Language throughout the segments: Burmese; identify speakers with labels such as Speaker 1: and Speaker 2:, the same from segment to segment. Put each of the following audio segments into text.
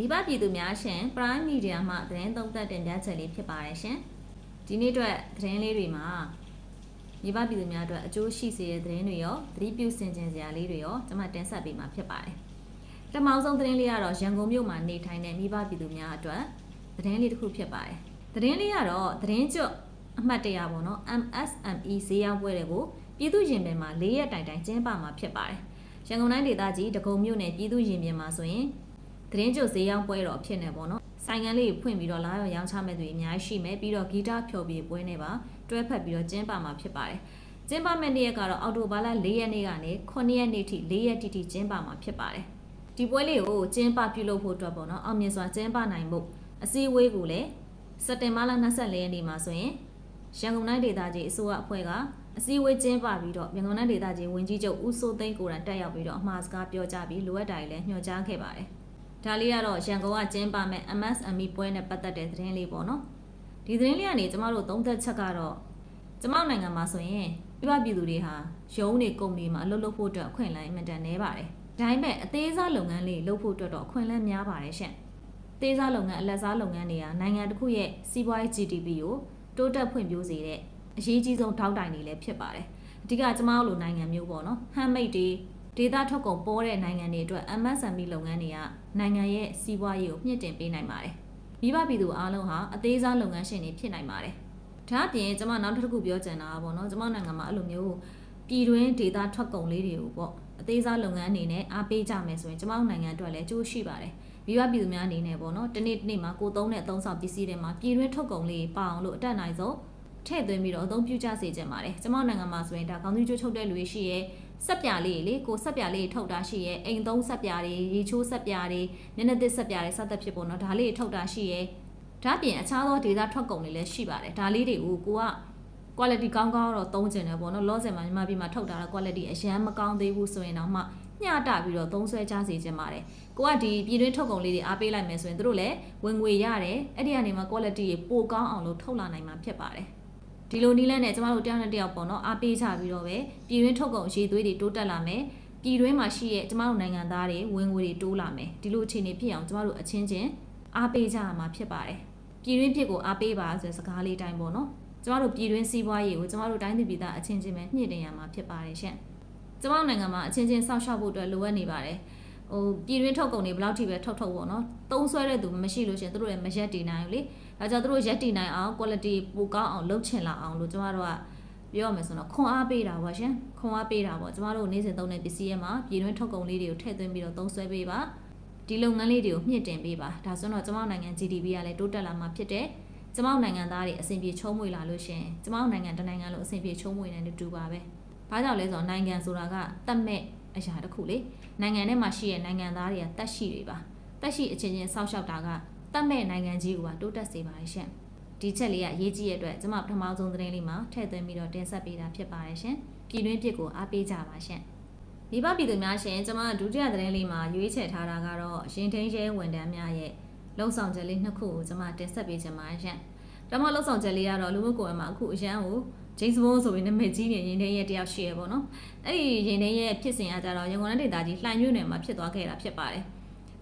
Speaker 1: မိဘပြည်သူများရှင် Prime Media မှသတင်းသုံးသပ်တင်ပြချက်လေးဖြစ်ပါတယ်ရှင်ဒီနေ့အတွက်သတင်းလေးတွေမှာမိဘပြည်သူများအတွက်အကျိုးရှိစေတဲ့သတင်းတွေရောသတိပြုဆင်ခြင်စရာလေးတွေရောကျွန်မတင်ဆက်ပေးမှာဖြစ်ပါတယ်ပထမဆုံးသတင်းလေးကတော့ရန်ကုန်မြို့မှာနေထိုင်တဲ့မိဘပြည်သူများအတွက်သတင်းလေးတစ်ခုဖြစ်ပါတယ်သတင်းလေးကတော့သတင်းကျွတ်အမှတ်တရပေါ့နော် MSME ဈေးရောက်ပွဲတွေကိုပြည်သူရင်ပင်မှာ၄ရက်တိုင်တိုင်ကျင်းပမှာဖြစ်ပါတယ်ရန်ကုန်တိုင်းဒေသကြီးဒဂုံမြို့နယ်ပြည်သူရင်ပင်မှာဆိုရင် သတင်းကြိုဈေးရောက်ပွဲတော်ဖြစ်နေပေါ့နော်ဆိုင်ကန်လေးဖွင့်ပြီးတော့လာရောက်ရောင်းချမဲ့သူတွေအများကြီးရှိမယ်ပြီးတော့ဂီတဖျော်ပြပွဲနေပါတွဲဖက်ပြီးတော့ကျင်းပမှာဖြစ်ပါတယ်ကျင်းပမဲ့နေ့ရက်ကတော့အောက်တိုဘာလ၄ရက်နေ့ကနေ9ရက်နေ့ထိ၄ရက်တိတိကျင်းပမှာဖြစ်ပါတယ်ဒီပွဲလေးကိုကျင်းပပြုလုပ်ဖို့အတွက်ပေါ့နော်အောင်မြင်စွာကျင်းပနိုင်ဖို့အစည်းအဝေးကိုလည်းစက်တင်ဘာလ24ရက်နေ့မှာဆိုရင်ရန်ကုန်တိုင်းဒေသကြီးအစိုးရအဖွဲ့ကအစည်းအဝေးကျင်းပပြီးတော့ရန်ကုန်တိုင်းဒေသကြီးဝန်ကြီးချုပ်ဦးစိုးသိန်းကိုယ်တိုင်တက်ရောက်ပြီးတော့အမှားစကားပြောကြားပြီးလိုအပ်တာတွေလည်းညွှန်ကြားခဲ့ပါတယ် ဒါလေးကတော့ရန်ကုန်ကကျင်းပမဲ့ MSME ပွဲနဲ့ပတ်သက်တဲ့သတင်းလေးပေါ့နော်ဒီသတင်းလေးကနေကျမတို့သုံးသက်ချက်ကတော့ကျမတို့နိုင်ငံမှာဆိုရင်ပြပပြည်သူတွေဟာရုံးတွေကုမ္ပဏီမှာအလုပ်လုပ်ဖို့အတွက်အခွင့်အလမ်းအင်မတန်နေပါတယ်ဒါပေမဲ့အသေးစားလုပ်ငန်းလေးလုပ်ဖို့အတွက်တော့အခွင့်အလမ်းများပါတယ်ရှင့်အသေးစားလုပ်ငန်းအလက်စားလုပ်ငန်းတွေကနိုင်ငံတစ်ခုရဲ့စီးပွားရေး GDP ကိုတိုးတက်ဖွံ့ဖြိုးစေတဲ့အရေးကြီးဆုံးထောက်တိုင်တွေလည်းဖြစ်ပါတယ်အဓိကကျမတို့လိုနိုင်ငံမျိုးပေါ့နော်ဟမ်မိတ်တွေ ဒေတာထုတ်ကုန်ပေါ်တဲ့နိုင်ငံတွေအတွက် MSME လုပ်ငန်းတွေကနိုင်ငံရဲ့စီးပွားရေးကိုမြင့်တင်ပေးနိုင်ပါတယ်မိဘပြည်သူအားလုံးဟာအသေးစားလုပ်ငန်းရှင်တွေဖြစ်နိုင်ပါတယ်ဒါအပြင်ကျမနောက်တစ်ခုပြောချင်တာကပေါ့နော်ကျမနိုင်ငံမှာအဲ့လိုမျိုးပြည်တွင်းဒေတာထွက်ကုန်လေးတွေကိုပေါ့အသေးစားလုပ်ငန်းအနေနဲ့အားပေးကြမယ်ဆိုရင်ကျမတို့နိုင်ငံအတွက်လည်းကြိုးရှိပါတယ်မိဘပြည်သူများအနေနဲ့ပေါ့နော်တနေ့တနေ့မှာကိုသုံးတဲ့အသုံးဆောင်ပစ္စည်းတွေမှာပြည်တွင်းထုတ်ကုန်လေးပါအောင်လို့အတက်နိုင်ဆုံးထည့်သွင်းပြီးတော့အသုံးပြုကြစေချင်ပါတယ်ကျမတို့နိုင်ငံမှာဆိုရင်ဒါကောင်းကြီးချိုးချုပ်တဲ့လူတွေရှိရဲ့ ဆက်ပြလေးလေကိုဆက်ပြလေးထုတ်တာရှိရဲ့အိမ်သုံးဆက်ပြတွေရေချိုးဆက်ပြတွေမျက်နှာသစ်ဆက်ပြတွေစသဖြင့်ပေါ့နော်ဒါလေးထုတ်တာရှိရဲ့ဒါပြင်အခြားသောဒေတာထွက်ကုန်တွေလည်းရှိပါတယ်ဒါလေးတွေကိုကိုက quality ကောင်းကောင်းတော့သုံးကျင်တယ်ပေါ့နော်လောဆယ်မှာညီမပြမထုတ်တာတော့ quality အရန်မကောင်းသေးဘူးဆိုရင်တော့မှညှတပြီးတော့သုံးဆွဲကြစေချင်ပါတယ်ကိုကဒီပြည်တွင်းထုတ်ကုန်လေးတွေအားပေးလိုက်မယ်ဆိုရင်တို့လည်းဝင်ငွေရတယ်အဲ့ဒီကနေမှ quality တွေပိုကောင်းအောင်လို့ထုတ်လာနိုင်မှာဖြစ်ပါတယ် ဒီလိုနည်းလမ်းနဲ့ကျမတို့တယောက်နဲ့တယောက်ပေါ့နော်အားပေးချပြီးတော့ပဲပြည်တွင်းထုတ်ကုန်အရေးသွေးတွေတိုးတက်လာမယ်ပြည်တွင်းမှာရှိရဲ့ကျမတို့နိုင်ငံသားတွေဝင်ငွေတွေတိုးလာမယ်ဒီလိုအခြေအနေဖြစ်အောင်ကျမတို့အချင်းချင်းအားပေးကြရမှာဖြစ်ပါတယ်ပြည်တွင်းဖြစ်ကိုအားပေးပါဆိုတဲ့စကားလေးတိုင်းပေါ့နော်ကျမတို့ပြည်တွင်းစီးပွားရေးကိုကျမတို့တိုင်းသူပြည်သားအချင်းချင်းပဲညှိတင်ရမှာဖြစ်ပါတယ်ရှင့်ကျမတို့နိုင်ငံမှာအချင်းချင်းစောင့်ရှောက်ဖို့အတွက်လိုအပ်နေပါတယ်ဟိုပြည်တွင်းထုတ်ကုန်တွေဘယ်လောက်ထိပဲထုတ်ထုတ်ပေါ့နော်သုံးဆွဲတဲ့သူမရှိလို့ရှရင်သူတို့လည်းမရက်တည်နိုင်ဘူးလေ ဒါကြောင့်သူတို့ရက်တည်နိုင်အောင် quality ပိုကောင်းအောင်လုပ်ချင်လာအောင်လို့ကျမတို့ကပြောရမယ်ဆိုတော့ခွန်အားပေးတာပါရှင်ခွန်အားပေးတာပေါ့ကျမတို့နေ့စဉ်သုံးတဲ့ပစ္စည်းရဲ့မှာပြည်တွင်းထုတ်ကုန်လေးတွေကိုထည့်သွင်းပြီးတော့သုံးဆွဲပေးပါဒီလုပ်ငန်းလေးတွေကိုမြင့်တင်ပေးပါဒါဆိုတော့ကျမတို့နိုင်ငံ GDP ကလည်းတိုးတက်လာမှာဖြစ်တဲ့ကျမတို့နိုင်ငံသားတွေအဆင်ပြေချုံးမွေလာလို့ရှင်ကျမတို့နိုင်ငံတနိုင်ငံလုံးအဆင်ပြေချုံးမွေနေတူပါပဲဘာကြောင့်လဲဆိုတော့နိုင်ငံဆိုတာကတတ်မဲ့အရာတစ်ခုလေနိုင်ငံထဲမှာရှိတဲ့နိုင်ငံသားတွေကတက်ရှိတွေပါတက်ရှိအချင်းချင်းစောင့်ရှောက်တာက တတ်မဲ့နိုင်ငံကြီးကတိုးတက်စေပါရဲ့ရှင်ဒီချက်လေးကရေးကြည့်ရတဲ့အတွက်ကျမပထမဆုံးသတင်းလေးမှာထည့်သွင်းပြီးတော့တင်ဆက်ပေးတာဖြစ်ပါတယ်ရှင်ပြည်တွင်းပြည်ကိုအားပေးကြပါရှင်မိဘပြည်သူများရှင်ကျမဒုတိယသတင်းလေးမှာရွေးချယ်ထားတာကတော့ရင်ထင်းရဲဝန်တန်းများရဲ့လုံဆောင်ချက်လေးနှစ်ခုကိုကျမတင်ဆက်ပေးချင်ပါတယ်ရှင်ပထမလုံဆောင်ချက်လေးကတော့လူမှုကွန်ရက်မှာအခုအရန်ကို James Bond ဆိုပြီးနာမည်ကြီးနေရင်တဲ့ရဲ့တယောက်ရှိရပေါ့နော်အဲ့ဒီရင်တဲ့ရဲ့ဖြစ်စဉ်ကကြတော့ရန်ကုန်ဒေသကြီးလှိုင်မြို့နယ်မှာဖြစ်သွားခဲ့တာဖြစ်ပါတယ်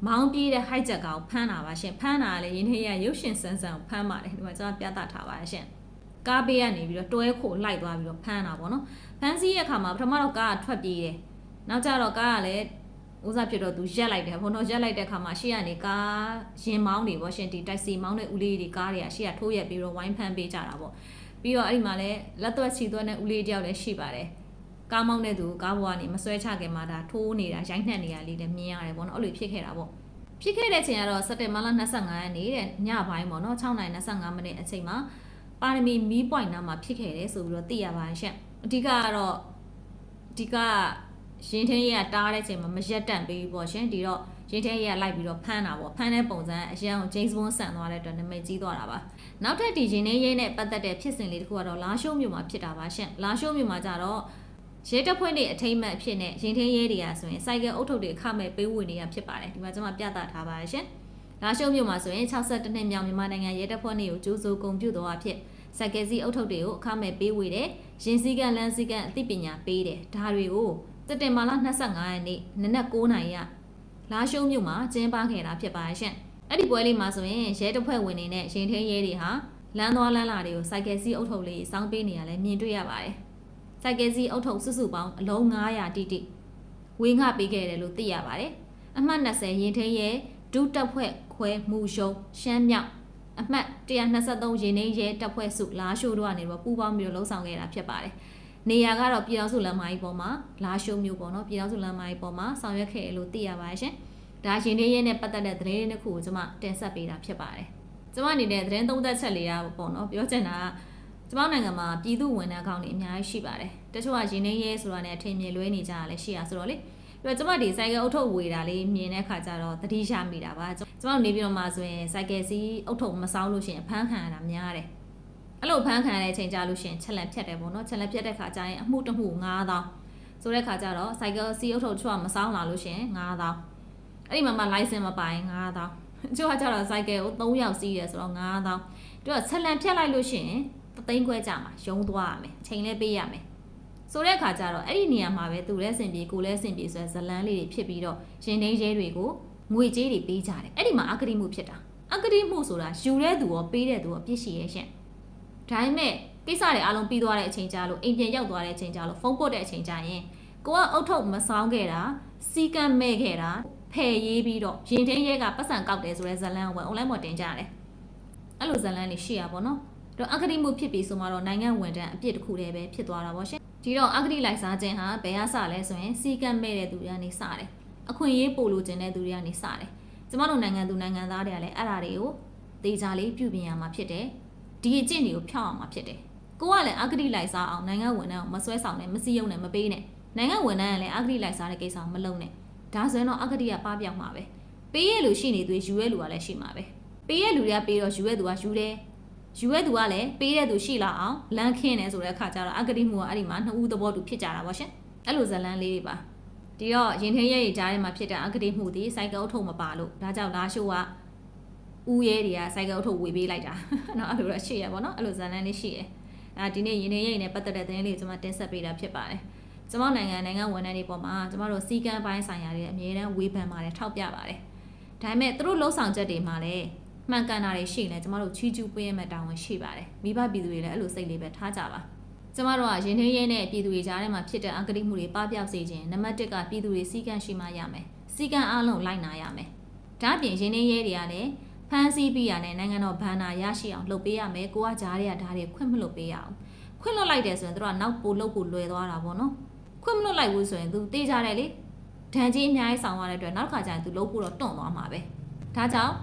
Speaker 1: မောင်းပြေးတဲ့ high jack ကိုဖမ်းတာပါရှင်ဖမ်းတာကလည်းရင်ထဲရရုပ်ရှင်ဆန်းဆန်းကိုဖမ်းပါတယ်ဒီမှာကျွန်တော်ပြသထားပါတယ်ရှင်ကားပေးကနေပြီးတော့တွဲခိုလိုက်သွားပြီးတော့ဖမ်းတာပေါ့နော်ဖမ်းဆီးရဲ့အခါမှာပထမတော့ကားကထွက်ပြေးတယ်နောက်ကျတော့ကားကလည်းဥစားဖြစ်တော့သူရက်လိုက်တယ်ဘုံတော့ရက်လိုက်တဲ့ခါမှာရှေ့ကနေကားရင်မောင်းတွေပေါ့ရှင်ဒီတိုက်စီမောင်းတဲ့ဦးလေးတွေကားတွေကရှေ့ကထိုးရက်ပြီးတော့ဝိုင်းဖမ်းပေးကြတာပေါ့ပြီးတော့အဲ့ဒီမှာလည်းလက်သွက်ချီသွက်တဲ့ဦးလေးတယောက်လည်းရှိပါတယ် ကားမောင်းတဲ့သူကားပေါ်ကနေမဆွဲချခင်မှာဒါထိုးနေတာရိုက်နှက်နေတာလေးလည်းမြင်ရတယ်ပေါ့နော်အဲ့လိုဖြစ်ခဲ့တာပေါ့ဖြစ်ခဲ့တဲ့ချိန်ကတော့စက်တင်ဘာလ25ရက်နေ့တဲ့ညပိုင်းပေါ့နော်6:25မိနစ်အချိန်မှာပါရမီမီးပွိုင်နားမှာဖြစ်ခဲ့တယ်ဆိုပြီးတော့သိရပါတယ်ရှင့်အဓိကကတော့အဓိကရင်ထင်းရတားတဲ့ချိန်မှာမရက်တန့်ပေးဘူးပေါ့ရှင်ဒီတော့ရင်ထဲရလိုက်ပြီးတော့ဖမ်းတာပေါ့ဖမ်းတဲ့ပုံစံအရန်ကို James Bond ဆန်သွားတဲ့အတွက်နာမည်ကြီးသွားတာပါနောက်ထပ်ဒီရင်ထဲရဲနဲ့ပတ်သက်တဲ့ဖြစ်စဉ်လေးတစ်ခုကတော့လာရှိုးမြို့မှာဖြစ်တာပါရှင်လာရှိုးမြို့မှာကြတော့ ရဲတပ်ဖွဲ့တွေအထိမ့်မှတ်အဖြစ်နဲ့ရင်ထင်းရဲတွေကဆိုရင်စိုက်ကယ်အုပ်ထုပ်တွေအခမဲ့ပေးဝင်နေရဖြစ်ပါတယ်ဒီမှာကျွန်မပြသထားပါရှင်လာရှိုးမြို့မှာဆိုရင်62နှစ်မြောက်မြန်မာနိုင်ငံရဲတပ်ဖွဲ့တွေကိုကျိုးစိုးကုန်ပြုတော်အဖြစ်စက်ကယ်စီအုပ်ထုပ်တွေကိုအခမဲ့ပေးဝေတယ်ရင်စည်းကမ်းလမ်းစည်းကမ်းအသိပညာပေးတယ်ဒါတွေကိုစက်တင်ဘာလ25ရက်နေ့နနက်9:00နာရီကလာရှိုးမြို့မှာကျင်းပခဲ့တာဖြစ်ပါတယ်ရှင်အဲ့ဒီပွဲလေးမှာဆိုရင်ရဲတပ်ဖွဲ့ဝင်တွေနဲ့ရင်ထင်းရဲတွေဟာလမ်းသွားလမ်းလာတွေကိုစိုက်ကယ်စီးအုပ်ထုပ်လေးစောင်းပေးနေရလဲမြင်တွေ့ရပါတယ် စိုက်ကယ်စီးအုပ်ထုပ်စုစုပေါင်းအလုံး900တိတိဝေငှပေးခဲ့တယ်လို့သိရပါတယ်အမှတ်20ရင်ထင်းရဲဒုတပ်ဖွဲ့ခွဲမှုယုံရှမ်းမြောက်အမှတ်123ရင်နှင်းရဲတပ်ဖွဲ့စုလာရှိုးတို့ကနေတော့ပူးပေါင်းပြီးတော့လှုပ်ဆောင်ခဲ့တာဖြစ်ပါတယ်နေရာကတော့ပြည်တော်စုလမ်းမကြီးပေါ်မှာလာရှိုးမျိုးပေါ့နော်ပြည်တော်စုလမ်းမကြီးပေါ်မှာဆောင်ရွက်ခဲ့တယ်လို့သိရပါတယ်ရှင်ဒါရှင်နေရဲနဲ့ပတ်သက်တဲ့သတင်းလေးတစ်ခုကိုကျွန်မတင်ဆက်ပေးတာဖြစ်ပါတယ်ကျွန်မအနေနဲ့သတင်းသုံးသက်ချက်လေးရပေါ့နော်ပြောချင်တာက ကျွန်မနိုင်ငံမှာပြည်သူဝန်ထမ်းကောင်းတွေအများကြီးရှိပါတယ်တချို့ကရင်နေရဲဆိုတာနဲ့အထင်မြင်လွဲနေကြတာလည်းရှိရဆိုတော့လေပြီးတော့ကျွန်မဒီစိုက်ကယ်အုပ်ထုပ်ဝေတာလေးမြင်တဲ့ခါကျတော့တတိရမိတာပါကျွန်မနေပြီးတော့မှဆိုရင်စိုက်ကယ်စီးအုပ်ထုပ်မစောင်းလို့ရှိရင်ဖမ်းခံရတာများတယ်အဲ့လိုဖမ်းခံရတဲ့အချိန်ကြာလို့ရှိရင်ချက်လက်ဖြတ်တယ်ပေါ့နော်ချက်လက်ဖြတ်တဲ့ခါကျရင်အမှုတစ်မှု9000ဆိုတဲ့ခါကျတော့စိုက်ကယ်စီးအုပ်ထုပ်ချွတ်မစောင်းလာလို့ရှိရင်9000အဲ့ဒီမှာမှ license မပိုင်9000ကျိုးကကျတော့စိုက်ကယ်ကို3ယောက်စီးတယ်ဆိုတော့9000သူကချက်လက်ဖြတ်လိုက်လို့ရှိရင်တ သိန်းခွဲကြမှာရုံးသွားရမယ်ချိန်လဲပေးရမယ်ဆိုတဲ့အခါကျတော့အဲ့ဒီနေရာမှာပဲသူလည်းစင်ပြေကိုလည်းစင်ပြေဆိုတဲ့ဇလန်းလေးတွေဖြစ်ပြီးတော့ရင်နှင်းရဲတွေကိုငွေကြေးတွေပေးကြတယ်အဲ့ဒီမှာအကတိမှုဖြစ်တာအကတိမှုဆိုတာယူတဲ့သူရောပေးတဲ့သူရောပြစ်ရှိရဲ့ရှင့်ဒါပေမဲ့ကိစ္စတွေအားလုံးပြီးသွားတဲ့အချိန်ကြာလို့အိမ်ပြန်ရောက်သွားတဲ့အချိန်ကြာလို့ဖုန်းပုတ်တဲ့အချိန်ကြာရင်ကိုကအုတ်ထုတ်မဆောင်ခဲ့တာစီကံမဲ့ခဲ့တာဖယ်ရေးပြီးတော့ရင်ထင်းရဲကပတ်စံကောက်တယ်ဆိုတဲ့ဇလန်းကို online ပေါ်တင်ကြတယ်အဲ့လိုဇလန်းတွေရှိရပါတော့ တော့အကတိမှုဖြစ်ပြီးဆိုမှတော့နိုင်ငံဝန်ထမ်းအပြစ်တစ်ခုတည်းပဲဖြစ်သွားတာပေါ့ရှင်ဒီတော့အဂတိလိုက်စားခြင်းဟာဘယ်ရစလဲဆိုရင်စီကံမဲ့တဲ့သူတွေကနေစတယ်အခွင့်အရေးပို့လို့ခြင်းတဲ့သူတွေကနေစတယ်ကျမတို့နိုင်ငံသူနိုင်ငံသားတွေကလည်းအဲ့ဒါတွေကိုတေချာလေးပြုပြင်ရမှာဖြစ်တယ်ဒီအကျင့်တွေကိုဖျောက်အောင်မှာဖြစ်တယ်ကိုကလည်းအဂတိလိုက်စားအောင်နိုင်ငံဝန်ထမ်းကိုမဆွဲဆောင်နဲ့မစည်းရုံးနဲ့မပေးနဲ့နိုင်ငံဝန်ထမ်းကလည်းအဂတိလိုက်စားတဲ့ကိစ္စမလုပ်နဲ့ဒါဆိုရင်တော့အဂတိကပပျောက်မှာပဲပေးရလူရှိနေသူယူရဲလူကလည်းရှိမှာပဲပေးရလူတွေကပေးတော့ယူရဲသူကယူတယ် ယူရဲသူကလည်းပေးတဲ့သူရှိလာအောင်လမ်းခင်းတယ်ဆိုတဲ့အခါကျတော့အဂတိမှုကအဲ့ဒီမှာနှစ်ဦးသဘောတူဖြစ်ကြတာပေါ့ရှင်အဲ့လိုဇလန်းလေးတွေပါဒီတော့ရင်ထင်းရဲတွေကြားထဲမှာဖြစ်တဲ့အဂတိမှုဒီစိုက်ကယ်အုပ်ထုပ်မပါလို့ဒါကြောင့်လာရှိုးကဦးရဲတွေကစိုက်ကယ်အုပ်ထုပ်ဝေပေးလိုက်တာเนาะအဲ့လိုတော့ရှိရပါတော့အဲ့လိုဇလန်းလေးရှိရအာဒီနေ့ရင်ထင်းရဲနဲ့ပတ်သက်တဲ့သတင်းလေးကိုကျွန်မတင်ဆက်ပေးတာဖြစ်ပါတယ်ကျမနိုင်ငံနိုင်ငံဝန်ထမ်းတွေပေါ်မှာကျမတို့စီကံပိုင်းဆိုင်ရာတွေအမြဲတမ်းဝေဖန်ပါတယ်ထောက်ပြပါတယ်ဒါပေမဲ့သူတို့လှုပ်ဆောင်ချက်တွေမှာလည်း မှန်ကန်တာတွေရှိရင်လည်းကျမတို့ချီးကျူးပေးရမယ့်တာဝန်ရှိပါတယ်မိဘပြည်သူတွေလည်းအဲ့လိုစိတ်လေးပဲထားကြပါကျမတို့ကရင်ထင်းရဲနဲ့ပြည်သူတွေကြားထဲမှာဖြစ်တဲ့အကတိမှုတွေပပျောက်စေခြင်းနံပါတ်1ကပြည်သူတွေစီကံရှိမှရမယ်စီကံအလုံးလိုက်နာရမယ်ဒါအပြင်ရင်ထင်းရဲတွေကလည်းဖမ်းဆီးပြီးရတဲ့နိုင်ငံတော်ဘဏ္ဍာရရှိအောင်လုပ်ပေးရမယ်ကိုကကြားတွေကဒါတွေခွင့်မလုပ်ပေးရအောင်ခွင့်လွတ်လိုက်တယ်ဆိုရင်တို့ကနောက်ပို့လုပ်ဖို့လွယ်သွားတာပေါ့နော်ခွင့်မလွတ်လိုက်ဘူးဆိုရင် तू တေးကြတယ်လေဒဏ်ကြီးအများကြီးဆောင်ရတဲ့အတွက်နောက်တစ်ခါကျရင် तू လုပ်ဖို့တော့တွန့်သွားမှာပဲဒါကြောင့်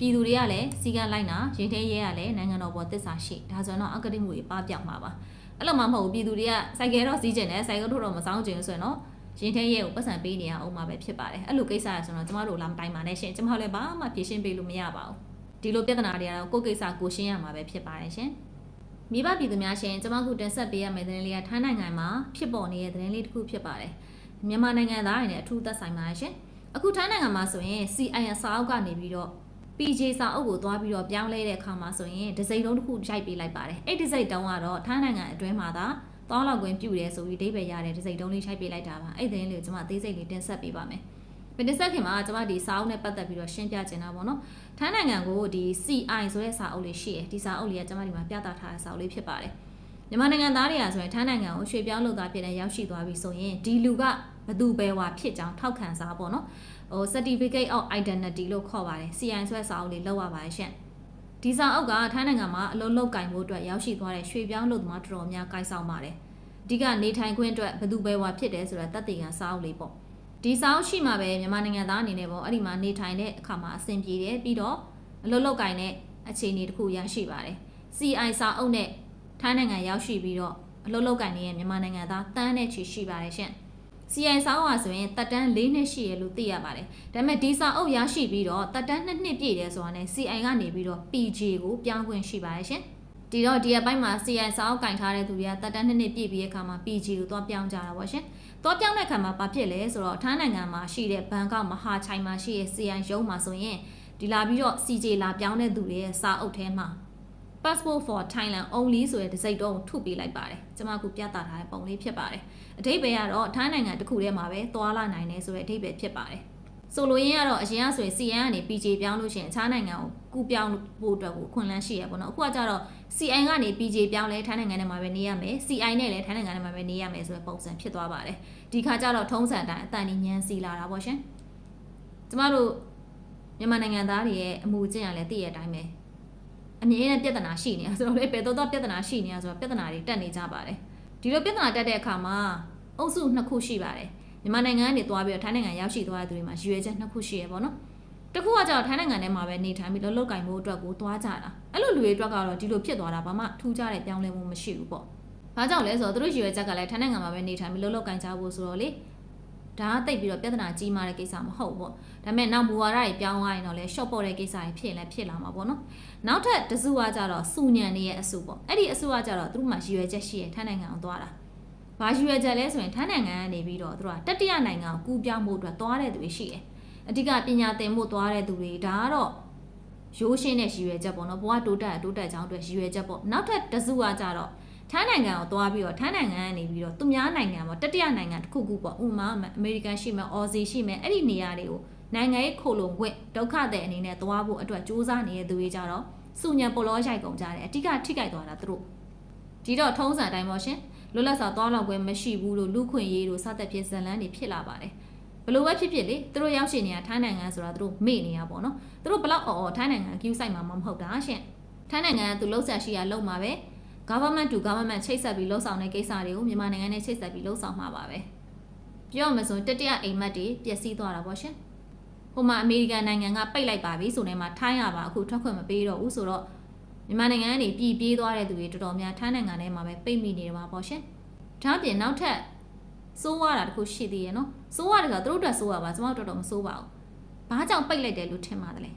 Speaker 1: ပြည်သူတွေကလည်းစီကံလိုက်နာရင်ထဲရဲရလည်းနိုင်ငံတော်ပေါ်တစ္ဆာရှိဒါဆိုတော့အကတိမှုတွေပပျောက်မှာပါအဲ့လိုမှမဟုတ်ဘူးပြည်သူတွေကစိုက်ကယ်တော့စီးကျင်တယ်စိုက်ကယ်ထုတ်တော့မဆောင်ကျင်ဆိုရင်တော့ရင်ထဲရဲကိုပတ်စံပေးနေရအောင်မှာပဲဖြစ်ပါတယ်အဲ့လိုကိစ္စရဆိုတော့ကျမတို့လာမတိုင်ပါနဲ့ရှင်ကျမတို့လည်းဘာမှဖြေရှင်းပေးလို့မရပါဘူးဒီလိုပြဿနာတွေကတော့ကိုယ့်ကိစ္စကိုရှင်းရမှာပဲဖြစ်ပါတယ်ရှင်မိဘပြည်သူများရှင်ကျမခုတင်ဆက်ပေးရမယ့်သတင်းလေးကထိုင်းနိုင်ငံမှာဖြစ်ပေါ်နေတဲ့သတင်းလေးတစ်ခုဖြစ်ပါတယ်မြန်မာနိုင်ငံသားတွေနဲ့အထူးသက်ဆိုင်ပါတယ်ရှင်အခုထိုင်းနိုင်ငံမှာဆိုရင် CIN စာအုပ်ကနေပြီးတော့ PJ စာအုပ်ကိုသွားပြီးတော့ပြောင်းလဲတဲ့အခါမှာဆိုရင်ဒစိမ့်တုံးတစ်ခုရိုက်ပေးလိုက်ပါတယ်အဲ့ဒီဒစိမ့်တုံးကတော့ထိုင်းနိုင်ငံအတွင်းမှာသာတောင်းလောက်ကွင်းပြုတယ်ဆိုပြီးဒိဗယ်ရတဲ့ဒစိမ့်တုံးလေးရိုက်ပေးလိုက်တာပါအဲ့ဒီသတင်းလေးကိုကျွန်မအသေးစိတ်လေးတင်ဆက်ပေးပါမယ်မတင်ဆက်ခင်မှာကျွန်မဒီစာအုပ်နဲ့ပတ်သက်ပြီးတော့ရှင်းပြချင်တာပေါ့နော်ထိုင်းနိုင်ငံကိုဒီ CI ဆိုတဲ့စာအုပ်လေးရှိတယ်ဒီစာအုပ်လေးကကျွန်မဒီမှာပြသထားတဲ့စာအုပ်လေးဖြစ်ပါတယ်မြန်မာနိုင်ငံသားတွေကဆိုရင်ထိုင်းနိုင်ငံကိုရွှေ့ပြောင်းလုပ်သားဖြစ်တဲ့ရောက်ရှိသွားပြီဆိုရင်ဒီလူကဘသူပဲဝါဖြစ်ကြောင်းထောက်ခံစာပေါ့နော် ဟို certificate of identity လို့ခေါ်ပါတယ် CI ဆိုတဲ့စာအုပ်လေးလောက်ရပါတယ်ရှင့်ဒီစာအုပ်ကထိုင်းနိုင်ငံမှာအလုံးလောက်ကင်ဖို့အတွက်ရောက်ရှိသွားတဲ့ရွှေ့ပြောင်းလုပ်သမားတော်တော်များကိုင်ဆောင်ပါတယ်အဓိကနေထိုင်ခွင့်အတွက်ဘသူပဲဝါဖြစ်တယ်ဆိုတော့တတ်သိကစာအုပ်လေးပေါ့ဒီစာအုပ်ရှိမှပဲမြန်မာနိုင်ငံသားအနေနဲ့ပေါ့အဲ့ဒီမှာနေထိုင်တဲ့အခါမှာအဆင်ပြေတယ်ပြီးတော့အလုံးလောက်ကင်တဲ့အခြေအနေတစ်ခုရရှိပါတယ် CI စာအုပ်နဲ့ထိုင်းနိုင်ငံရောက်ရှိပြီးတော့အလုံးလောက်ကင်နေတဲ့မြန်မာနိုင်ငံသားတန်းနဲ့ချီရှိပါတယ်ရှင့် CI စာအုပ်ဟာဆိုရင်တက်တန်း၄နှစ်ရှိရလို့သိရပါတယ်။ဒါပေမဲ့ဒီစာအုပ်ရရှိပြီးတော့တက်တန်း2နှစ်ပြည့်တယ်ဆိုတာနဲ့ CI ကနေပြီးတော့ PG ကိုပြောင်းခွင့်ရှိပါတယ်ရှင်။ဒီတော့ဒီအပိုင်းမှာ CI စာအုပ်ကင်ထားတဲ့သူတွေကတက်တန်း2နှစ်ပြည့်ပြီးတဲ့အခါမှာ PG ကိုသွားပြောင်းကြတာပေါ့ရှင်။သွားပြောင်းတဲ့အခါမှာဘာဖြစ်လဲဆိုတော့ထိုင်းနိုင်ငံမှာရှိတဲ့ဘန်ကောက်မဟာချိုင်မှာရှိတဲ့ CI ရုံးမှာဆိုရင်ဒီလာပြီးတော့ CJ လာပြောင်းတဲ့သူတွေရဲ့စာအုပ်ထဲမှာ passport for Thailand only ဆိုတဲ့ဒီစိတ်တော့ထုတ်ပေးလိုက်ပါတယ်ကျွန်မကပြသထားတဲ့ပုံလေးဖြစ်ပါတယ်အဓိပ္ပာယ်ကတော့ထိုင်းနိုင်ငံတစ်ခုထဲမှာပဲသွာလာနိုင်တယ်ဆိုတဲ့အဓိပ္ပာယ်ဖြစ်ပါတယ်ဆိုလိုရင်းကတော့အရင်ကဆိုရင် CN ကနေ PJ ပြောင်းလို့ရှိရင်အခြားနိုင်ငံကိုကူပြောင်းဖို့အတွက်ကိုခွင့်လန်းရှိရပေါ့နော်အခုကကြတော့ CN ကနေ PJ ပြောင်းလဲထိုင်းနိုင်ငံထဲမှာပဲနေရမယ် CI နဲ့လည်းထိုင်းနိုင်ငံထဲမှာပဲနေရမယ်ဆိုတဲ့ပုံစံဖြစ်သွားပါတယ်ဒီခါကျတော့ထုံးစံတိုင်းအတန်ကြီးညံစီလာတာပေါ့ရှင်ကျမတို့မြန်မာနိုင်ငံသားတွေရဲ့အမှုကျင့်ရလဲသိရတဲ့အတိုင်းပဲ အမြဲတမ်းပြဿနာရှိနေတာဆိုတော့လေဘယ်တော့တော့ပြဿနာရှိနေတာဆိုတော့ပြဿနာတွေတက်နေကြပါတယ်ဒီလိုပြဿနာတက်တဲ့အခါမှာအုပ်စုနှစ်ခုရှိပါတယ်မြန်မာနိုင်ငံကနေသွားပြီးတော့ထိုင်းနိုင်ငံရောက်ရှိသွားတဲ့သူတွေမှာရည်ရွယ်ချက်နှစ်ခုရှိရပေါ့နော်တစ်ခုကကျတော့ထိုင်းနိုင်ငံထဲမှာပဲနေထိုင်ပြီးလောလောက်ကင်မှုအတွက်ကိုသွားကြတာအဲ့လိုလူတွေအတွက်ကတော့ဒီလိုဖြစ်သွားတာဘာမှထူးခြားတဲ့ပြောင်းလဲမှုမရှိဘူးပေါ့ဘာကြောင့်လဲဆိုတော့သူတို့ရည်ရွယ်ချက်ကလည်းထိုင်းနိုင်ငံမှာပဲနေထိုင်ပြီးလောလောက်ကင်ကြဖို့ဆိုတော့လေ ဒါကတိတ်ပြီးတော့ပြဿနာကြီးမားတဲ့ကိစ္စမဟုတ်ပေါ့ဒါပေမဲ့နောက်မူဝါဒတွေပြောင်းသွားရင်တော့လေ short ပေါ်တဲ့ကိစ္စတွေဖြစ်ရင်လည်းဖြစ်လာမှာပေါ့နော်နောက်ထပ်တစုကကြတော့စူညံနေရဲ့အစုပေါ့အဲ့ဒီအစုကကြတော့သူတို့မှရည်ရွယ်ချက်ရှိရဲ့ထိုင်းနိုင်ငံကိုသွားတာဘာရည်ရွယ်ချက်လဲဆိုရင်ထိုင်းနိုင်ငံကနေပြီးတော့သူတို့ကတတိယနိုင်ငံကိုကူးပြောင်းဖို့အတွက်သွားတဲ့သူတွေရှိတယ်အဓိကပညာသင်ဖို့သွားတဲ့သူတွေဒါကတော့ရိုးရှင်းတဲ့ရည်ရွယ်ချက်ပေါ့နော်ဘဝတိုးတက်တိုးတက်ကြောင်းအတွက်ရည်ရွယ်ချက်ပေါ့နောက်ထပ်တစုကကြတော့ ထိုင်းနိုင်ငံကိုသွားပြီးတော့ထိုင်းနိုင်ငံကနေပြီးတော့သူများနိုင်ငံပေါ့တတိယနိုင်ငံတစ်ခုခုပေါ့ဥပမာအမေရိကန်ရှိမယ်အော်စီရှိမယ်အဲ့ဒီနေရာတွေကိုနိုင်ငံရေးခိုလုံခွင့်ဒုက္ခတဲ့အနေနဲ့သွားဖို့အတွက်စူးစမ်းနေတဲ့သူတွေကြတော့စုညံပလောရိုက်ကုန်ကြတယ်အဓိကထိခိုက်သွားတာသူတို့ဒီတော့ထုံးစံတိုင်းပေါ့ရှင်လွတ်လပ်စွာသွားလောက်ခွင့်မရှိဘူးလို့လူခွင့်ရေးလို့စသဖြင့်ဇလန်းတွေဖြစ်လာပါတယ်ဘလို့ပဲဖြစ်ဖြစ်လေသူတို့ရောက်ရှိနေတာထိုင်းနိုင်ငံဆိုတာသူတို့မေ့နေရပါတော့သူတို့ဘလောက်အော်အော်ထိုင်းနိုင်ငံကယူဆိုင်မှာမဟုတ်တာရှင်ထိုင်းနိုင်ငံကသူလှုပ်ဆက်ရှိရလုံမှာပဲ government to government ချိတ်ဆက်ပြီးလှုပ်ဆောင်တဲ့ကိစ္စတွေကိုမြန်မာနိုင်ငံနဲ့ချိတ်ဆက်ပြီးလှုပ်ဆောင်မှာပါပဲပြောရမယ်ဆိုရင်တတိယအိမ်မက်တွေပျက်စီးသွားတာပေါ့ရှင်ဟိုမှာအမေရိကန်နိုင်ငံကပိတ်လိုက်ပါပြီဆိုနေမှာထိုင်းရပါအခုထွက်ခွင့်မပေးတော့ဘူးဆိုတော့မြန်မာနိုင်ငံကနေပြည်ပြေးသွားတဲ့သူတွေတော်တော်များထိုင်းနိုင်ငံထဲမှာပဲပိတ်မိနေတယ်ပါပေါ့ရှင်ဒါအပြင်နောက်ထပ်စိုးရတာတခုရှိသေးရဲ့နော်စိုးရတယ်ဆိုတာသူတို့အတွက်စိုးရပါကျွန်တော်တို့တော်တော်မစိုးပါဘူးဘာကြောင့်ပိတ်လိုက်တယ်လို့ထင်ပါတယ်လဲ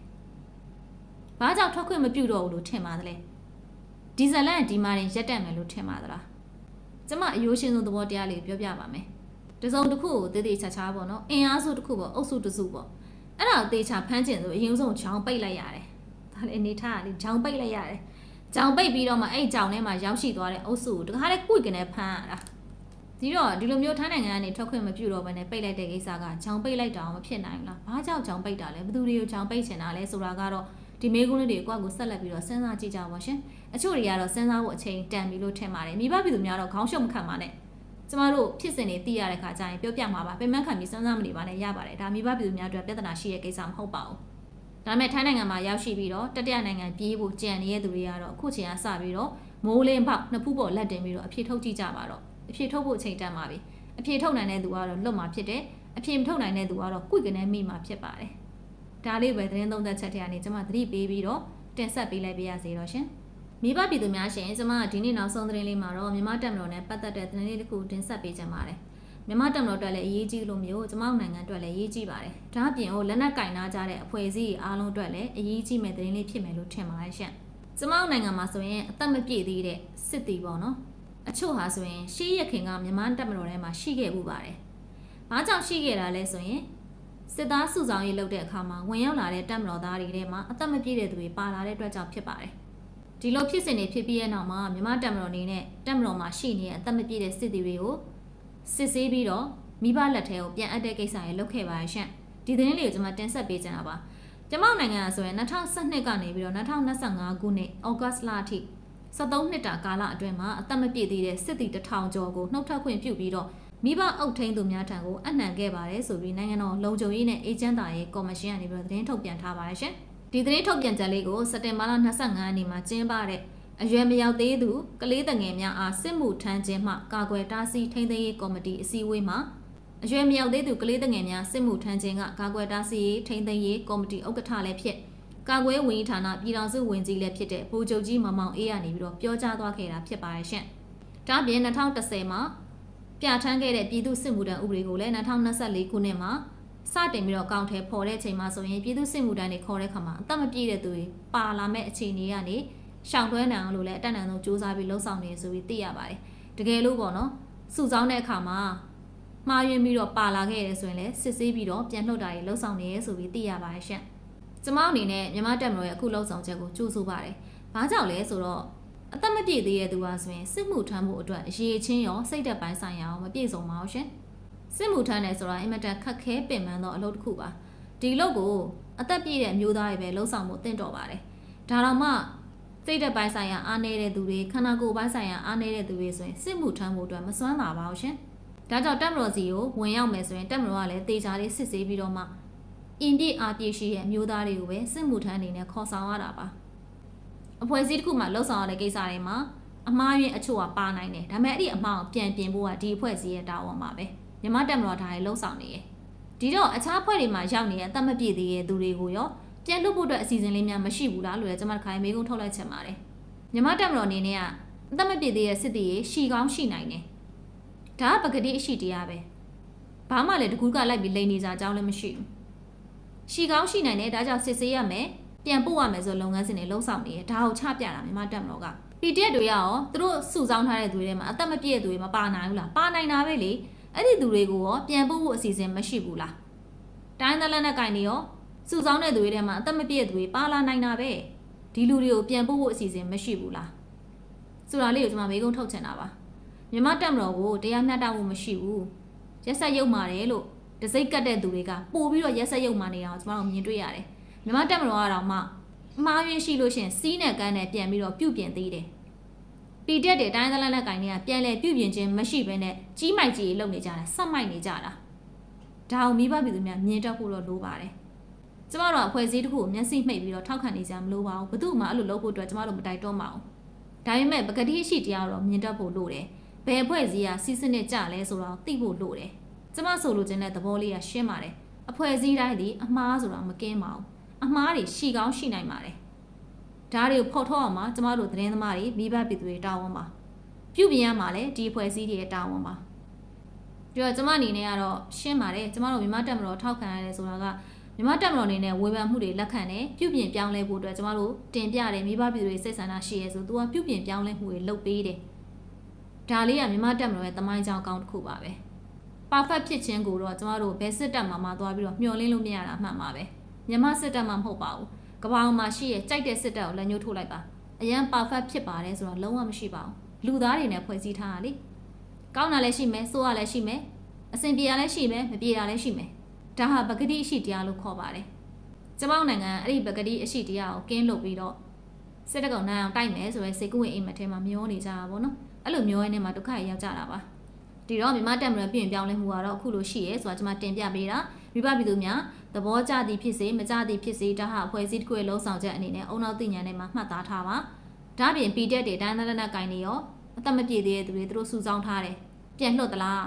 Speaker 1: ဘာကြောင့်ထွက်ခွင့်မပြုတော့ဘူးလို့ထင်ပါတယ်လဲ ဒီဇလန်ဒီမာရင်ရက်တက်မယ်လို့ထင်ပါသလားကျမအယိုးရှင်းဆုံးသဘောတရားလေးပြောပြပါမယ်တစုံတစ်ခုကိုတည်တည်ချာချာပေါ့နော်အင်အားစုတစ်ခုပေါ့အုပ်စုတစ်စုပေါ့အဲ့ဒါကိုတေချာဖမ်းကျင်ဆိုအရင်ဆုံးချောင်းပိတ်လိုက်ရတယ်ဒါလည်းအနေထားကလေချောင်းပိတ်လိုက်ရတယ်ချောင်းပိတ်ပြီးတော့မှအဲ့ချောင်းထဲမှာရောက်ရှိသွားတဲ့အုပ်စုကိုတခါလေကွိကနေဖမ်းရတာဒီတော့ဒီလိုမျိုးထိုင်းနိုင်ငံကနေထွက်ခွင့်မပြုတော့ဘဲနဲ့ပိတ်လိုက်တဲ့ကိစ္စကချောင်းပိတ်လိုက်တာမဖြစ်နိုင်ဘူးလားဘာကြောင့်ချောင်းပိတ်တာလဲဘယ်သူတွေကိုချောင်းပိတ်ချင်တာလဲဆိုတာကတော့ ဒီမေးခွန်းလေးတွေကိုကိုယ့်ကိုဆက်လက်ပြီးတော့စဉ်းစားကြည့်ကြပါရှင်အချို့တွေကတော့စဉ်းစားဖို့အချိန်တန်ပြီလို့ထင်ပါတယ်မိဘပြည်သူများတော့ခေါင်းရှုပ်မခံပါနဲ့ကျမတို့ဖြစ်စဉ်တွေသိရတဲ့ခါကျရင်ပြောပြမှာပါပြင်ပန်းခံပြီးစဉ်းစားမနေပါနဲ့ရပါတယ်ဒါမိဘပြည်သူများအတွက်ပြဿနာရှိတဲ့ကိစ္စမဟုတ်ပါဘူးဒါပေမဲ့ထိုင်းနိုင်ငံမှာရောက်ရှိပြီးတော့တတိယနိုင်ငံပြေးဖို့ကြံနေတဲ့သူတွေကတော့အခုချိန်ကစပြီးတော့မိုးလင်းပေါက်နှစ်ဖူးပေါ်လက်တင်ပြီးတော့အဖြေထုတ်ကြည့်ကြပါတော့အဖြေထုတ်ဖို့အချိန်တန်ပါပြီအဖြေထုတ်နိုင်တဲ့သူကတော့လွတ်မှာဖြစ်တယ်အဖြေမထုတ်နိုင်တဲ့သူကတော့ကုကနေမိမှာဖြစ်ပါတယ် ဒါလေးပဲသတင်းသုံးသက်ချက်တွေကနေကျွန်မသတိပေးပြီးတော့တင်ဆက်ပေးလိုက်ပေးရစေတော့ရှင်မိဘပြည်သူများရှင်ကျွန်မဒီနေ့နောက်ဆုံးသတင်းလေးမှာတော့မြန်မာတက်မတော်နဲ့ပတ်သက်တဲ့သတင်းလေးတစ်ခုတင်ဆက်ပေးချင်ပါတယ်မြန်မာတက်မတော်အတွက်လည်းအရေးကြီးလို့မျိုးကျွန်မနိုင်ငံအတွက်လည်းအရေးကြီးပါတယ်ဒါအပြင်ဟိုလက်နက်ကင်နာကြတဲ့အဖွဲ့အစည်းအားလုံးအတွက်လည်းအရေးကြီးမဲ့သတင်းလေးဖြစ်မယ်လို့ထင်ပါတယ်ရှင်ကျွန်မနိုင်ငံမှာဆိုရင်အသက်မပြည့်သေးတဲ့စစ်တီပေါ့နော်အချို့ဟာဆိုရင်ရှေးရခင်ကမြန်မာတက်မတော်ထဲမှာရှိခဲ့မှုပါတယ်ဘာကြောင့်ရှိခဲ့တာလဲဆိုရင် စစ်သားစုဆောင်ရေးလုပ်တဲ့အခါမှာဝင်ရောက်လာတဲ့တပ်မတော်သားတွေထဲမှာအသက်မပြည့်တဲ့သူတွေပါလာတဲ့အတွက်ကြောင့်ဖြစ်ပါတယ်။ဒီလိုဖြစ်စဉ်တွေဖြစ်ပြီးတဲ့နောက်မှာမြန်မာတပ်မတော်အနေနဲ့တပ်မတော်မှာရှိနေတဲ့အသက်မပြည့်တဲ့စစ်သည်တွေကိုစစ်ဆေးပြီးတော့မိဘလက်ထဲကိုပြန်အပ်တဲ့ကိစ္စတွေလုပ်ခဲ့ပါရှင့်။ဒီသတင်းလေးကိုကျွန်မတင်ဆက်ပေးချင်တာပါ။ကျမနိုင်ငံကဆိုရင်2012ကနေပြီးတော့2025ခုနှစ်ဩဂတ်လအထိ73နှစ်တာကာလအတွင်းမှာအသက်မပြည့်သေးတဲ့စစ်သည်တထောင်ကျော်ကိုနှုတ်ထွက်ခွင့်ပြုပြီးတော့ မိဘအုပ်ထိန်းသူများထံကိုအနှံခဲ့ပါတယ်ဆိုပြီးနိုင်ငံတော်လုံခြုံရေးနဲ့အေဂျင့်တာရေးကော်မရှင်ကနေပြီးသတင်းထုတ်ပြန်ထားပါတယ်ရှင်ဒီသတင်းထုတ်ပြန်ချက်လေးကိုစက်တင်ဘာလ25ရက်နေ့မှာကျင်းပတဲ့အရွယ်မရောက်သေးသူကလေးတငယ်များအားစစ်မှုထမ်းခြင်းမှကာကွယ်တားဆီးထိန်းသိမ်းရေးကော်မတီအစည်းအဝေးမှာအရွယ်မရောက်သေးသူကလေးတငယ်များစစ်မှုထမ်းခြင်းကကာကွယ်တားဆီးရေးထိန်းသိမ်းရေးကော်မတီဥက္ကဋ္ဌလည်းဖြစ်ကာကွယ်ဝင်ကြီးဌာနပြည်ထောင်စုဝင်ကြီးလည်းဖြစ်တဲ့ဗိုလ်ချုပ်ကြီးမမောင်အေးကနေပြီးတော့ပြောကြားသွားခဲ့တာဖြစ်ပါတယ်ရှင်။ဒါပြင်2010မှာ ပြဋ္ဌာန်းခဲ့တဲ့ပြည်သူ့စစ်မှုထမ်းဥပဒေကိုလည်း2024ခုနှစ်မှာစတင်ပြီးတော့ကောင်းထဲပေါ်တဲ့အချိန်မှာဆိုရင်ပြည်သူ့စစ်မှုထမ်းတွေခေါ်တဲ့ခါမှာအသက်မပြည့်တဲ့သူတွေပါလာမဲ့အခြေအနေကနေရှောင်တွဲနိုင်အောင်လို့လည်းအတက်အနံဆုံးစူးစမ်းပြီးလှုပ်ဆောင်နေဆိုပြီးသိရပါတယ်။တကယ်လို့ပေါ့နော်စုဆောင်းတဲ့အခါမှာမှားယွင်းပြီးတော့ပါလာခဲ့ရဆိုရင်လည်းစစ်ဆေးပြီးတော့ပြန်လှုပ်တာတွေလှုပ်ဆောင်နေရဆိုပြီးသိရပါတယ်ရှင့်။ကျမအနေနဲ့မြန်မာတက်မတော်ရဲ့အခုလှုပ်ဆောင်ချက်ကိုကြိုးဆိုပါတယ်။ဘာကြောင့်လဲဆိုတော့ အသက်မပြည့်သေးတဲ့သူဟာဆိုရင်စစ်မှုထမ်းဖို့အတွက်အရေးချင်းရောစိတ်သက်ပိုင်းဆိုင်ရာရောမပြည့်စုံပါဘူးရှင်စစ်မှုထမ်းတယ်ဆိုတာအင်မတန်ခက်ခဲပင်ပန်းသောအလုပ်တစ်ခုပါဒီအလုပ်ကိုအသက်ပြည့်တဲ့အမျိုးသားတွေပဲလှုပ်ဆောင်မှုတင့်တော်ပါတယ်ဒါတော့မှစိတ်သက်ပိုင်းဆိုင်ရာအားနည်းတဲ့သူတွေခန္ဓာကိုယ်ပိုင်းဆိုင်ရာအားနည်းတဲ့သူတွေဆိုရင်စစ်မှုထမ်းဖို့အတွက်မစွမ်းသာပါဘူးရှင်ဒါကြောင့်တက်မတော်စီကိုဝင်ရောက်မယ်ဆိုရင်တက်မတော်ကလည်းတေချာလေးစစ်ဆေးပြီးတော့မှအင်ပြည့်အားပြည့်ရှိတဲ့အမျိုးသားတွေကိုပဲစစ်မှုထမ်းအနေနဲ့ခေါ်ဆောင်ရတာပါ အဖွဲ့အစည်းတစ်ခုမှလှုပ်ဆောင်ရတဲ့ကိစ္စတွေမှာအမှားယွင်းအချို့ကပါနိုင်တယ်ဒါပေမဲ့အဲ့ဒီအမှားကိုပြန်ပြင်ဖို့ကဒီအဖွဲ့အစည်းရဲ့တာဝန်ပါပဲမြမတက်မတော်ဒါတွေလှုပ်ဆောင်နေရယ်ဒီတော့အခြားအဖွဲ့တွေမှာရောက်နေတဲ့အသက်မပြည့်သေးတဲ့သူတွေကိုရောပြန်လွတ်ဖို့အတွက်အစီအစဉ်လေးများမရှိဘူးလားလို့လည်းကျွန်မတို့ခိုင်မေးခွန်းထုတ်လိုက်ချင်ပါတယ်မြမတက်မတော်အနေနဲ့ကအသက်မပြည့်သေးတဲ့စစ်တီရေရှီကောင်းရှိနိုင်တယ်ဒါကပကတိအရှိတရားပဲဘာမှလည်းတကူးကလိုက်ပြီးလိန်နေကြအကြောင်းလည်းမရှိဘူးရှီကောင်းရှိနိုင်တယ်ဒါကြောင့်စစ်ဆေးရမယ် ပြန်ပို့ရမယ်ဆိုလုပ်ငန်းစဉ်တွေလှုပ်ဆောင်နေတယ်ဒါကိုချပြတာမြမတက်မတော်က PDF တွေရောသူတို့စုဆောင်းထားတဲ့သူတွေထဲမှာအသက်မပြည့်တဲ့သူတွေမပါနိုင်ဘူးလားပါနိုင်တာပဲလေအဲ့ဒီသူတွေကိုရောပြန်ပို့ဖို့အစီအစဉ်မရှိဘူးလားတိုင်းသလက်နဲ့ကင်နေရောစုဆောင်းတဲ့သူတွေထဲမှာအသက်မပြည့်တဲ့သူတွေပါလာနိုင်တာပဲဒီလူတွေကိုပြန်ပို့ဖို့အစီအစဉ်မရှိဘူးလားဆိုတာလေးကိုကျွန်မမေးခွန်းထုတ်ချင်တာပါမြမတက်မတော်ကိုတရားမျှတမှုမရှိဘူးရက်ဆက်ရုပ်မာတယ်လို့တစိတ်ကတ်တဲ့သူတွေကပို့ပြီးတော့ရက်ဆက်ရုပ်မာနေတာကိုကျွန်တော်တို့မြင်တွေ့ရတယ် မြမတက်မတော်ကတော့မှအမှားယွင်းရှိလို့ရှရင်စီးနဲ့ကန်းနဲ့ပြန်ပြီးတော့ပြုတ်ပြင်သေးတယ်ပီတက်တဲ့တိုင်းသလန်းလက်ကင်တွေကပြန်လဲပြုတ်ပြင်ခြင်းမရှိဘဲနဲ့ကြီးမိုက်ကြီးလုံနေကြတာဆက်မိုက်နေကြတာဒါအောင်မိဘပြည်သူများမြင်တတ်ဖို့တော့လိုပါတယ်ကျမတို့အဖွဲ့အစည်းတစ်ခုကိုမျက်စိမှိတ်ပြီးတော့ထောက်ခံနေကြမလို့ပါဘူးဘသူမှအဲ့လိုလုပ်ဖို့အတွက်ကျမတို့မတိုက်တွန်းပါဘူးဒါပေမဲ့ပကတိရှိတရားတော့မြင်တတ်ဖို့လိုတယ်ဘယ်အဖွဲ့အစည်းကစီးစနစ်ကြလဲဆိုတော့သိဖို့လိုတယ်ကျမဆိုလိုချင်တဲ့သဘောလေးကရှင်းပါတယ်အဖွဲ့အစည်းတိုင်းဒီအမှားဆိုတာမကင်းပါဘူး အမှားတွေရှိကောင်းရှိနိုင်ပါတယ်ဒါတွေကိုဖော်ထုတ်အောင်မှာကျမတို့သတင်းသမားတွေမိဘပြည်သူတွေတာဝန်ပါပြုပြင်ရမှာလဲဒီအဖွဲ့အစည်းတွေရဲ့တာဝန်ပါပြီးတော့ကျမအနေနဲ့ကတော့ရှင်းပါတယ်ကျမတို့မြန်မာတက်မတော်ထောက်ခံရတယ်ဆိုတာကမြန်မာတက်မတော်အနေနဲ့ဝေဖန်မှုတွေလက်ခံတယ်ပြုပြင်ပြောင်းလဲဖို့အတွက်ကျမတို့တင်ပြတယ်မိဘပြည်သူတွေစိတ်ဆန္ဒရှိရဲဆိုသူကပြုပြင်ပြောင်းလဲမှုတွေလုပ်ပေးတယ်ဒါလေးကမြန်မာတက်မတော်ရဲ့တမိုင်းကြောင်းကောင်းတစ်ခုပါပဲ perfect ဖြစ်ခြင်းကိုတော့ကျမတို့ဘယ်စစ်တပ်မှာမှသွားပြီးတော့မျှော်လင့်လို့မရတာမှန်ပါပဲ မြန်မာစစ်တပ်မှာမဟုတ်ပါဘူးကဘာအောင်မှာရှိရဲ့ကြိုက်တဲ့စစ်တပ်ကိုလက်ညှိုးထိုးလိုက်ပါအရန် perfect ဖြစ်ပါတယ်ဆိုတော့လုံးဝမရှိပါဘူးလူသားတွေနဲ့ဖွဲ့စည်းထားတာလေကောင်းတာလည်းရှိမယ်ဆိုးရလည်းရှိမယ်အဆင်ပြေတာလည်းရှိမယ်မပြေတာလည်းရှိမယ်ဒါဟာပဂတိအရှိတရားလို့ခေါ်ပါတယ်ကျမောက်နိုင်ငံအဲ့ဒီပဂတိအရှိတရားကိုကင်းလွတ်ပြီးတော့စစ်တပ်ကောင်နိုင်အောင်တိုက်မယ်ဆိုရဲစိတ်ကူးဝင်အိမ်မထဲမှာမျောနေကြတာပေါ့နော်အဲ့လိုမျောရင်းနဲ့မှဒုက္ခရောက်ကြတာပါဒီတော့မြန်မာတက်မရပြင်ပြောင်းလဲမှုကတော့အခုလိုရှိရဲဆိုတာကျွန်မတင်ပြပေးတာ မိဘပြည်သူများသဘောကျသည်ဖြစ်စေမကျသည်ဖြစ်စေဒါဟာအဖွဲ့အစည်းတစ်ခုရဲ့လုံးဆောင်ချက်အနေနဲ့အုံနောက်သိဉာဏ်နဲ့မှမှတ်သားထားပါဒါပြင် PDF တွေတိုင်းသက်နဲ့ကင်နေရောအသက်မပြည့်သေးတဲ့သူတွေသူတို့စုဆောင်းထားတယ်ပြန်လှုပ်သလား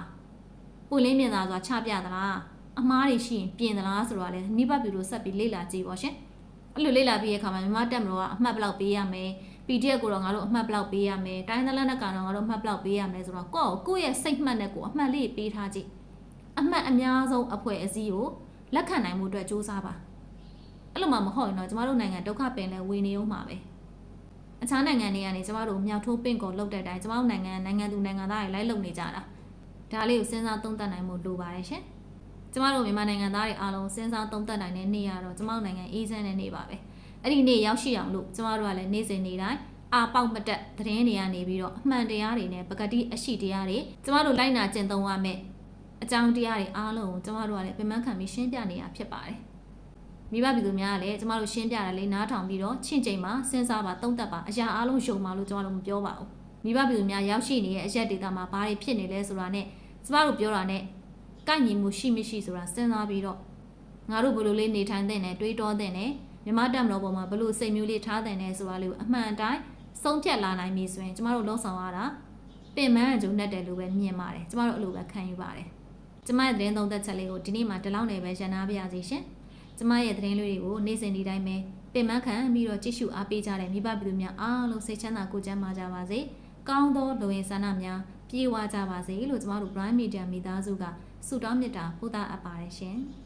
Speaker 1: ပွင့်လင်းမြင်သာစွာချပြသလားအမားတွေရှိရင်ပြင်သလားဆိုတော့လေမိဘပြည်သူဆက်ပြီးလေ့လာကြည့်ပါရှင်အဲ့လိုလေ့လာပြီးရဲ့အခါမှာမြမတက်မလို့ကအမှတ်ဘလောက်ပေးရမယ် PDF ကိုတော့ငါတို့အမှတ်ဘလောက်ပေးရမယ်တိုင်းသလန်းနဲ့ကတော့ငါတို့အမှတ်ဘလောက်ပေးရမယ်ဆိုတော့ကိုယ့်ကိုကိုယ့်ရဲ့စိတ်မှတ်နဲ့ကိုအမှတ်လေးပေးထားကြည့် အမှတ်အများဆုံးအဖွဲ့အစည်းကိုလက်ခံနိုင်မှုအတွက်စူးစမ်းပါအဲ့လိုမှမဟုတ်ရင်တော့ကျမတို့နိုင်ငံဒုက္ခပင်လဲဝေနေအောင်မှာပဲအခြားနိုင်ငံတွေကနေကျမတို့မြောက်ထိုးပင့်ကိုလှုပ်တဲ့အတိုင်းကျမတို့နိုင်ငံနိုင်ငံသူနိုင်ငံသားတွေလိုက်လှုပ်နေကြတာဒါလေးကိုစဉ်းစားသုံးသပ်နိုင်မှုလိုပါတယ်ရှင်ကျမတို့မြန်မာနိုင်ငံသားတွေအားလုံးစဉ်းစားသုံးသပ်နိုင်တဲ့နေ့ရတော့ကျမတို့နိုင်ငံအေးချမ်းတဲ့နေ့ပါပဲအဲ့ဒီနေ့ရောက်ရှိအောင်လို့ကျမတို့ကလည်းနေ့စဉ်နေ့တိုင်းအာပေါက်မတက်သတင်းတွေကနေပြီးတော့အမှန်တရားတွေနဲ့ပကတိအရှိတရားတွေကျမတို့လိုက်နာကျင့်သုံးရမယ် အကြောင်းတရားတွေအားလုံးကိုကျမတို့ကလည်းပြန်မှန်းခံပြီးရှင်းပြနေတာဖြစ်ပါတယ်မိဘပြည်သူများကလည်းကျမတို့ရှင်းပြတာလေးနားထောင်ပြီးတော့ချင့်ချိန်မှာစဉ်းစားပါသုံးသပ်ပါအရာအားလုံးယုံပါလို့ကျမတို့မပြောပါဘူးမိဘပြည်သူများရောက်ရှိနေတဲ့အရက်ဒေတာမှာဘာတွေဖြစ်နေလဲဆိုတာနဲ့ကျမတို့ပြောတာနဲ့ကိုက်ညီမှုရှိမရှိဆိုတာစဉ်းစားပြီးတော့ငါတို့ဘယ်လိုလေးနေထိုင်တဲ့နဲ့တွေးတောတဲ့နဲ့မြမတက်မလို့ပေါ်မှာဘယ်လိုစိတ်မျိုးလေးထားတဲ့နဲ့ဆိုတာလေးကိုအမှန်တိုင်းဆုံးဖြတ်လာနိုင်ပြီဆိုရင်ကျမတို့လုံဆောင်ရတာပင်မအကျုံနဲ့တယ်လို့ပဲမြင်ပါတယ်ကျမတို့အလိုပဲခံယူပါတယ် ကျမရဲ့သတင်းသုံးသက်ချက်လေးကိုဒီနေ့မှဒီလောက်နေပဲရန်နာပြရစီရှင်ကျမရဲ့သတင်းလေးတွေကိုနေ့စဉ်ဒီတိုင်းပဲပင်မခံပြီးတော့ကြည့်ရှုအားပေးကြတဲ့မိဘပြည်သူများအားလုံးစိတ်ချမ်းသာကိုယ်ကျန်းမာကြပါစေကောင်းသောလူဝင်ဆန္ဒများပြေဝကြပါစေလို့ကျမတို့ Prime Media မိသားစုကဆုတောင်းမေတ္တာပို့သအပ်ပါတယ်ရှင်။